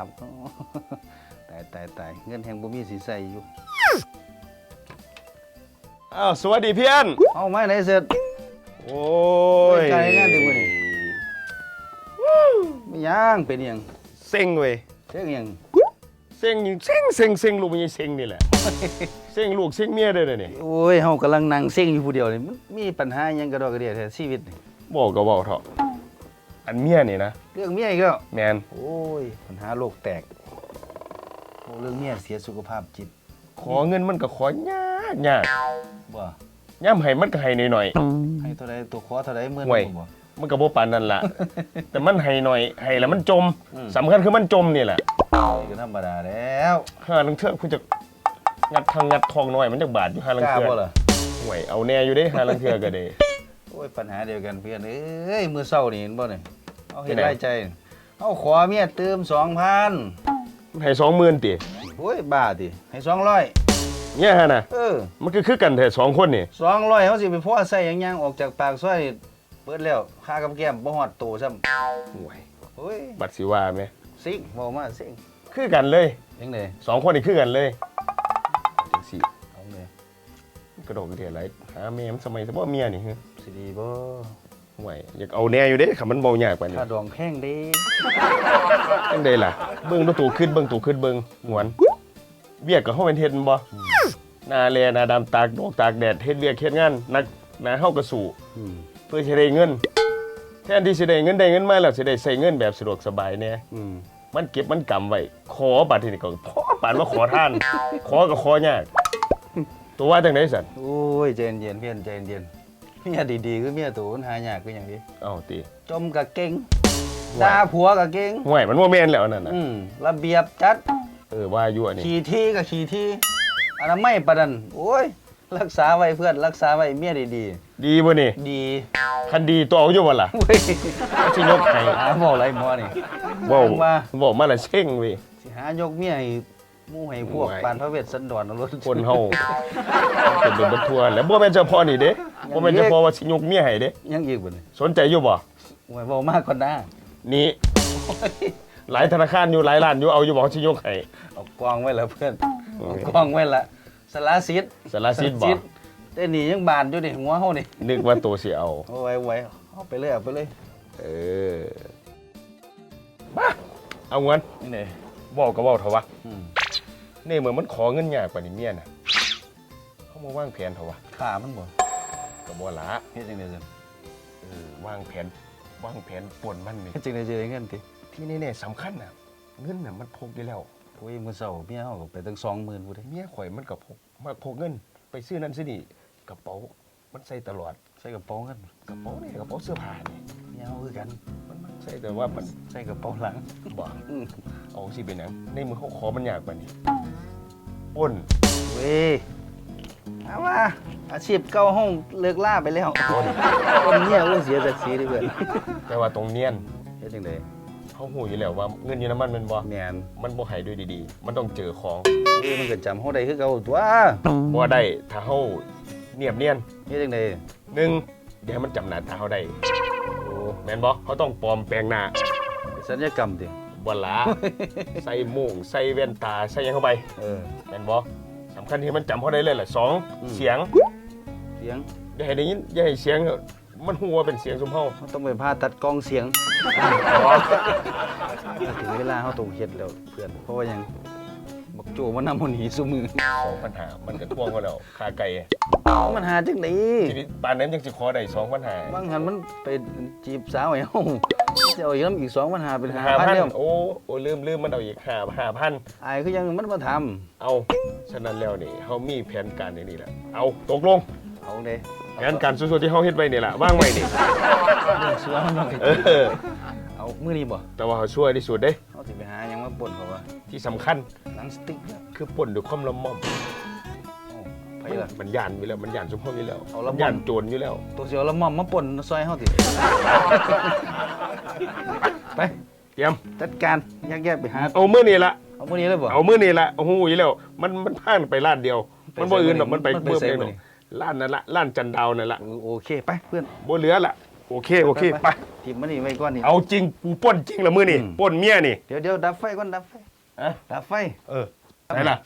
ล่ลับตายตายตายเงินแห่งบ่มีสิใส่อยู่อ้าวสวัสดีเพียนเอาไม้ไหนเสร็จโอ้ยเปิดใจงานดิมื้อนี้ไม่ย่างเป็นหยังเซ็งเว้ยเช็งหยังเซ็งยิงเซ็งเซ็งเซ็งลูกมันยังเซ็งนี่แหละเซ็งลูกเซ็งเมียได้เลยนี่โอ้ยเฮากำลังนั่งเซ็งอยู่ผู้เดียวนี่มันมีปัญหาหยังกระดอกกระเดียแท้ชีวิตนี่บอกก็บอกเถอะ อันเมียนี่นะเรื่องเมียอีกแล้วแมนโอ้ยปัญหาโลกแตกโอ้เรื่องเมียเสียสุขภาพจิตขอเงินมันก็ขอยากยากบ่ย่ำให้มันก็ให้หน่อยให้เท่าใดตัวขอเท่าใดหมื่นห่วยบ่ๆมันก็บ่ปานนั่นล่ะ แต่มันให้หน่อยให้แล้วมันจมอืมสำคัญคือมันจมนี่แหละก็ธรรมดาแล้วห้าลังเทือกคุณจะงัดทางงัดทองหน่อยมันจะบาดอยู่ห้าลังกล้าเทือกบ่ล่ะห่วยเอาแน่อยู่เด้ห้าลังเทือกก็เด้โอ้ยปัญหาเดียวกันเพื่อนเอ้ยมื้อเช้านี่เห็นบ่นี่ เอาเฮ็ดที่ไหนได้ใจเอาขอเมียเติม2,000มันให้สองหมื่นติโอ้ยบ้าติให้200เนี่ยฮะนะเออมันก็คือกันแต่สองคนนี่200เฮาสิไปพ่อใส่หยังยังออกจากปากซอยนี่เปิดแล้วค่ากับแก้มบ่ฮอดโตซ้ำห่วยโอ้ยบัตรสิว่าไหมซิงบ่มาซิงคือกันเลยจังได๋สองคนนี่คือกันเลยจังสิเอาเลยกระโดดกระเดียไรหาเมียมันสมัยสมมติเมียนี่คือสิดีบ่ ห่วยอยากเอาแน่อยู่เด้ขับมันเบายากกว่านี้ค่าดองแพงเด้จังไดล่ะเบิ่งตัวตูขึ้นเบิ่งตูขึ้นเบิ่งหวน เวียกกับเฮาเป็นเฮ็ดแม่นบ่หน้าแลหน้าดำตากดอกตากแดดเฮ็ดเวียกเฮ็ดงานหนักหน้าเฮาก็สู้อืมเพื่อสิได้เงิน แทนที่สิได้เงินได้เงินมาแล้วสิได้ใช้เงินแบบสะดวกสบายแน่อืมมันเก็บมันกำไว้ขอบัตรที่นี่ก็ขอปานว่าขอท่าน ขอก็ขอยากตัวว่าจังไดสันโอ้ยใจเย็นๆเพื่อนใจเย็นๆ เมียดีๆคือเมียตัวมันหายากคือหยังนี้เอ้าติจมก็เก่งด่าผัวก็เก่งห่วยมันบ่แม่นแล้วนั่นน่ะอืมระเบียบจัดเออว่าอยู่อันนี้ขี่ที่ก็ขี่ที่อนามัยปานนั้นโอ้ยรักษาไว้เพื่อนรักษาไว้เมียดีดีบ่นี่ๆดีคันดีตัวเอาอยู่บ่ล่ะเว้ยสิยกให้หาบ่ไรหมอนี่เว้าว่าเว้ามาละเช่งเว้ยสิหายกเมียให้ห มู่ให้พวกโอ้ยปานพระเวสสันดรเอารถ คนเฮาเป็นเป็นบัดทั่วแล้วบ่แม่นเฉพาะนี่เด้บ่แม่นเฉพาะว่าสิยกเมียให้เด้ ยังอีกบ่นี่สนใจอยู่บ่โอ้ยเว้ามากก่อนนะนี่ หลายธนาคารอยู่หลายร้านอยู่เอาอยู่บ่สิยกให้เอากองไว้แล้วเพื่อนโอ้เอายกองไว้ละสารสิทธิ์สารสิทธิ์บ่แต่นี่ยังบานอยู่นี่หัวเฮานี่นึกว่าตัวสิเอาโอ้ยไว้เอาไปเลยเอาไปเลย เออมาเอาเงินนี่เด้บอกก็บอกเถอะวะ อืมนี่เหมือนมันขอเงินยากกว่านี้เมียน่ะเขามาวางแผนเถอะวะขามันบ่ก็บ่ละเฮ็ดจังได๋ซั่นเออวางแผนวางแผนป่วนมันนี่เฮ็ดจังได๋สิได้เงินติที่แน่ๆสำคัญน่ะเงินน่ะมันพกได้แล้วโอ้ยมื้อเช้าเมียเฮาก็ไปตั้ง20,000พุ่นเด้เมียข่อยมันก็พกมาพกเงิน ไปซื้อนั่นซื้อนี่กระเป๋ามันใส่ตลอดใส่กระเป๋าเงินกระเป๋านี่กระเป๋าเสื้อผ้านี่เมียเฮาคือกัน มันมันใส่แต่ว่ามันใส่กระเป๋าหลังบ่อืมเอาสิเป็นหยังในมือเขาขอมันยากกว่านี้ป้นเว้ยเอาว่าอาชีพเก่าเฮาเลิกล่าไปแล้วคนเมียโอ้ยเสียศักดิ์ศรีเด้เพื่อนแต่ว่าตรงเนียนเฮ็ดจังได๋เขาหูอยู่แล้วว่าเงินอยูน้ำมันแมันบ่แม่นมันบ่ให้ด้วยดีๆ มันต้องเจอของเอ้ยมันก็จำเฮาได้คือเก่าตัวบ่ได้ถ้าเฮาเนียบเนียนเฮ็ดจังได๋หนึ่งเดี๋ยวให้มันจำหน้าตาเฮาได้โอ้ แม่นบ่เขาต้องปลอมแปลงหน้าสัญญกรรมติบ่ละใส่โม่งใส่แว่นตาใส่หยังเข้าไปเออ แม่นบ่สำคัญที่มันจำเฮาได้เลยล่ะสองอืม เสียงเสียงอย่าให้ได้ยินอย่าให้เสียงมันฮู้ว่าเป็นเสียงซุมเฮาเราต้องไปผ่าตัดกล้องเสียงถ้าถึงเวลาเขาต้องเฮ็ดแล้วเพื่อน เพราะว่าหยังบักโจมันนำมันหนีซุมือของปัญหา มันก็ท่วงเขาแล้วค่าไก่ มันหาจังได๋ชีวิตปานนั้นยังสิขอได้2ปัญหาบางหันมันไปจีบสาวไอ้เฮาจะเอาอีกนำอีก2ปัญหาเป็น5,000 5,000แล้วโอ้โอ้ลืมลืมมันเอาอีก5 5,000อายคือยังมันมาทำเอาฉะนั้นแล้วนี่เขามีแผนการอย่างนี้แหละเอาตกลงเอาเด้แผนการสุดๆที่เขาเฮ็ดไว้นี่แหละว่างไว้นี่เรื่องเชื่อมันต้องไปเออเอามื้อนี้บ่แต่ว่าเขาช่วยที่สุดเด้เฮาสิไปหาหยังมาป่นเขาว่าที่สำคัญหนังสติ๊กเนี่ยคือป่นด้วยความละม่อมโอ้ ไผมันล่ะมันยานอยู่แล้วมันยานสมพงษ์อยู่แล้วเอาละม่อมยานโจรอยู่แล้ว ตัวเสียวละม่อมมาป่นซอยเฮาติ ไปเตรียม จัดการแยกๆไปหา เอามื้อนี้ละเอามื้อนี้เลยบ่ เอามื้อนี้ละโอ้โหอยู่แล้วมันมันพานไปร้านเดียวไปมันบ่อื่นหรอกไสมันไปมันไปเมื่อไสเดียวมื้อนี้ร้านนั่นละร้านจันดาวนั่นละเออโอเคไปเพื่อนบ่เหลือละโอเคโอเคไป ทีมมันนี่ไว้ก่อนนี่ เอาจริงกูปล้นจริงละมือนี่อืม ปล้นเมียนี่เดี๋ยวเดี๋ยวดับไฟก่อนดับไฟอะดับไฟ เออไหนล่ะ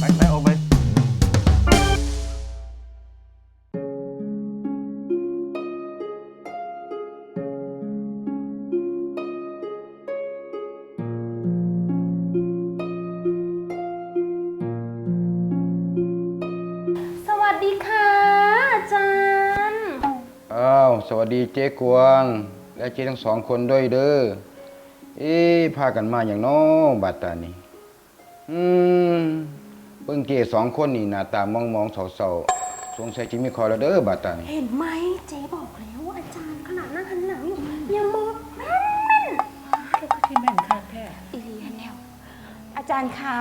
ไปไปออกไป สวัสดีเจ๊กวางและเจ๊ทั้งสองคนด้วยเด้อ เอ๊ะพากันมาอย่างน้อบาดตานี่อืมเบิ่งเจ๊สองคนนี่หน้าตามองมองๆเศร้าๆสงสัยจิมีคอยแล้วเด้อบาดตานี่เห็นไหมเจ๊บอกแล้วอาจารย์ขนาดนั่งหันหลังอยู่ยังมองแม่นแม่นที่แม่นข้างแท้อีหลีหันแล้วอาจารย์คะ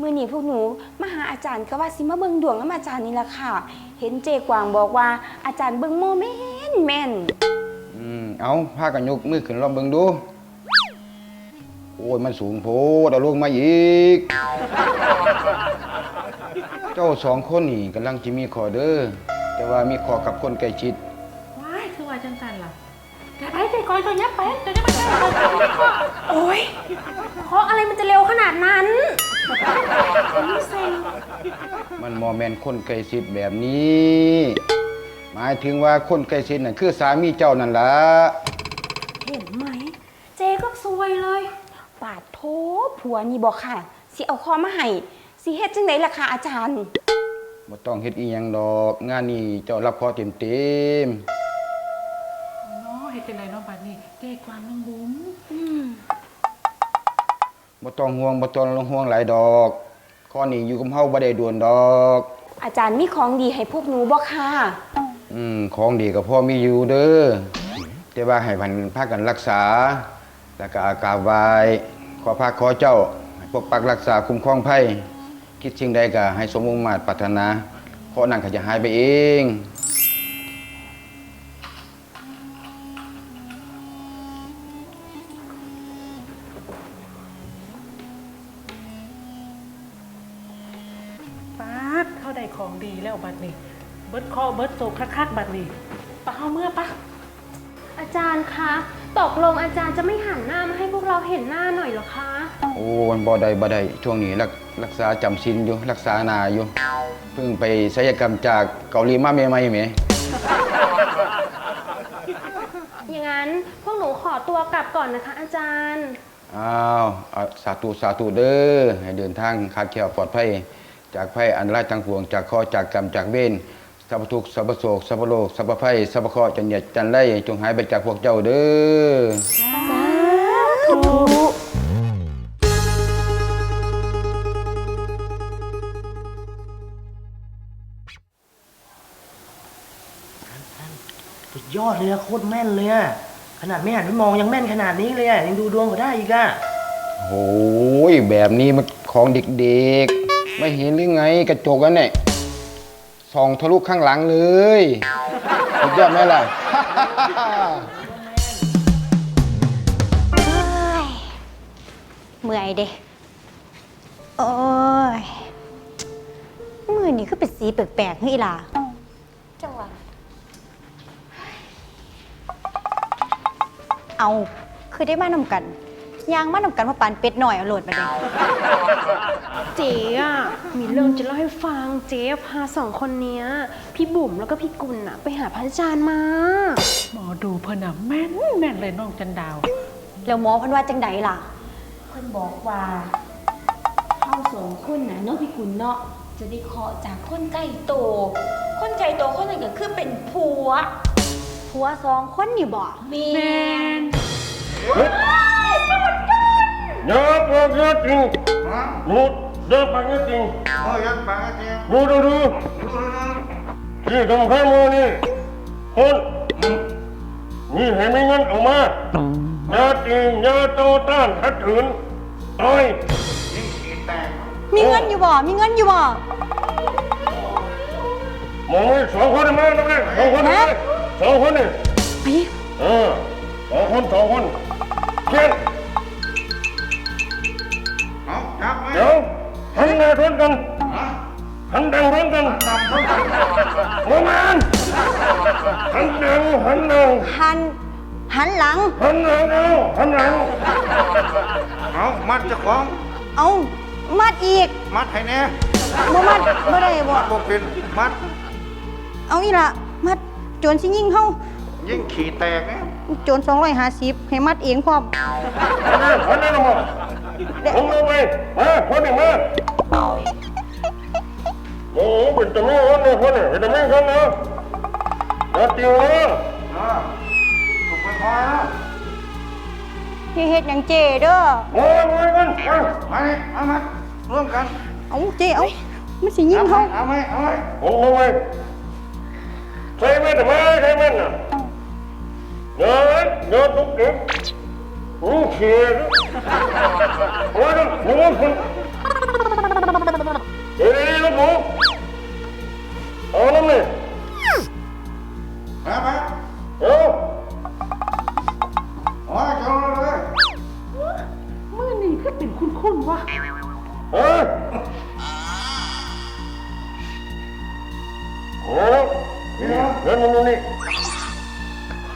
มือหนีพวกหนูมาหาอาจารย์ก็ว่าสิมาเบิ่งดวงน้ำอาจารย์นี่แหละค่ะ เห็นเจ๊กวางบอกว่าอาจารย์เบิ่งโมแม่ นแม่นอืมเอาพากันยกมือขึ้นลองเบิ่งดู โอ้ย มันสูงโพดเอาลงมาอีก เจ้าสองคนนี่กำลังจะมีขอเด้อแต่ว่ามีขอกับคนใกล้ชิด ว้ายคือว่าจังสันล่ะแต่ไปแต่ก่อนตัวเนี้ยไปตัวเนี้ยมันจะไปไปโอ้ยเพราะอะไรมันจะเร็วขนาดนั้นนี่เซ็งมันมอแมนคนใกล้ชิดแบบนี้ หมายถึงว่าคนใกล้ชิดน่ะคือสามีเจ้านั่นละเห็นไหม เจ๊ก็ซวยเลย ปาดโทผัวนี่บอกค่ะ สิเอาคอมาให้สิเฮ็ดจังไดล่ะค่ะอาจารย์ บ่ต้องเฮ็ดอีหยังดอกงานนี้เจ้ารับพอเต็มเต็มเนาะเฮ็ดจังไดเนาะบัดนี้เจ๊กวางน้องบุ๋มอืมๆบ่ต้องห่วงบ่ต้องห่วงหลายดอกข้อนี้อยู่กับเฮาบ่ได้ด่วนดอก อาจารย์มีของดีให้พวกหนูบ่ค่ะ อืมของดีก็พอมีอยู่เด้อแต่ว่าให้พันพากันรักษา แล้วก็อากราบไหว้ขอพระขอเจ้าให้ปกปักรักษาคุ้มครองภัยคิดสิ่งใดก็ให้สมมุ่งมาตรปรารถนาข้อนั้นก็จะหายไปเองป๊าดเข้าได้ของดีแล้วบัดนี้ เบิดคอเบิดโซคักๆบัดนี้ปะเฮาเมื่อปะอาจารย์คะ ตกลงอาจารย์จะไม่หันหน้ามาให้พวกเราเห็นหน้าหน่อยเหรอคะ โอ้มันบ่ได้บ่ได้ช่วงนี้รักรักษาจำศีลอยู่รักษาหนาอยู่ เพิ่งไปศัลยกรรมจากเกาหลีมาใหม่ๆแหมอย่างนั้นพวกหนูขอตัวกลับก่อนนะคะ อาจารย์ อ้าวเอาสาธุสาธุเด้อให้เดินทางคาดแคล้วปลอดภัยจากภัยอันร้ายทางปวงจากข้อจากกรรมจากเวร สัพพทุกข์สัพพโศกสัพพโลกสัพพภัยสัพพเคราะห์จันเหยียดจันไล่จงหายไปจากพวกเจ้าเด้อสาธุสุดยอดเลยอะโคตรแม่นเลยอะขนาดไม่หันไปมองยังแม่นขนาดนี้เลยอะยังดูดวงเขาได้อีกอะโอ้ยแบบนี้มันของเด็กๆ ไม่เห็นหรือไงกระจกอันเนี่ย ส่องทะลุข้างหลังเลยสุดยอดไหมล่ะเอ้ยเมื่อยเด้โอ้ยมือนี่ก็เป็นสีแปลกๆนี่ล่ะจังหวะเอา คือได้มานำกัน ยางมานำกันว่าปานเป็ดหน่อยเอาโหลดมาเลยเจ๊อะมีเรื่องจะเล่าให้ฟัง เจ๊พาสองคนเนี้ย พี่บุ๋มแล้วก็พี่กุลอะไปหาพระอาจารย์มา หมอดูเพิ่นน่ะแม่นแม่นเลยน้องจันดาว แล้วหมอเพันว่าจังใดล่ะ เพิ่นบอกว่าเฮาสองคนน่ะเนาะพี่กุลเนาะจะได้เคาะจากคนใกล้โตคนใกล้โตคนนั้นก็คือเป็นผัวผัวสองคนนี่บ่แม่นเยอะปากเยอะจริงดูเยอะปากเยอะจริงดูดูดูนี่ตรงข้างมือนี่ คนนี่เห็นไหมเงินออกมาอย่าตีอย่าโตต้านขัดขืนต่อยมีเงินอยู่บ่ มีเงินอยู่บ่มองไว้สองคนมาตรงนี้สองคนมาสองคนนี่ไปเออสองคนสองคนเขียน เดี๋ยวหันหน้าทวนกันหันดังทวนกันโมมันหันหลังหันหลังหันหันหลังหันหลังเอาหันหลังเอามัดเจ้าของเอามัดอีก มัดให้แน่บ่มัดบ่ได้บ่มัดบ่เป็นมัด เอาอีล่ะมัดโจรสิยิงเฮายิ่งขี่แตกนะโจร250ให้มัดเองพร้อมหันหลังหันหลังมา ลงลงไปมาคนหนึ่งมาโอ้เป็นตะมีคนเนี่ยคนเนี่ยเป็นตะมีคนนะอย่าติวนะถูกไปคอยนะพี่เฮ็ดหยังเจเด้อโอ้ยโอ้ยกันไปมานี่มามัดร่วมกันเอาเจเอามันสิยิงเอาไหมเฮาเอาไหมเอาไหมลงลงไปใช่ไหมทำไมใช่ไหมน่ะเดินเดินตุ๊กติ๊กรู้เขียน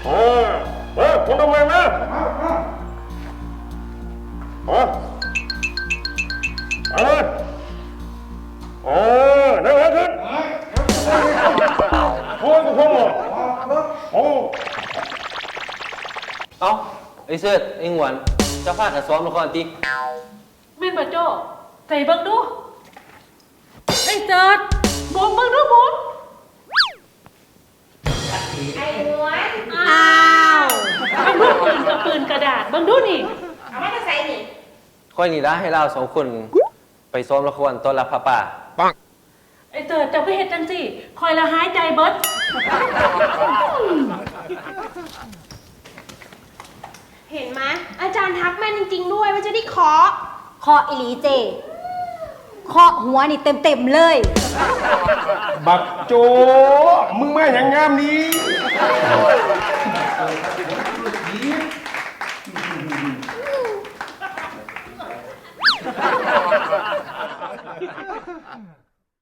เออเออคุณทำไมมามามาฮะอะไรเออนั่งขึ้นพวกกูพวกมึงโอ้เอ้าไอ้เสิร์ตไอ้หวนเจ้าพากันซ้อมละครติแม่นบ่โจ้ใจเบิ่งดูไอ้เจิดบุ๋มเบิ่งดูบุ๋ มอ้าวเอาลูกปืนกับปืนกระดาษเบิ่งดูนี่ เอามาจะใส่นี่ค่อยนี่ละให้เราสองคน ไปซ้อมละครต้อนรับพระป่าไอ้เจิดเจ้าไปเฮ็ดจังสิคอยละหายใจเบิดเห็นไหมอาจารย์ทักแม่นจริง ๆ ด้วยว่าจะได้เคาะเคาะอีหลีเจ เคาะหัวนี่เต็มๆเลย บักโจ มึงมาอย่างงามนี้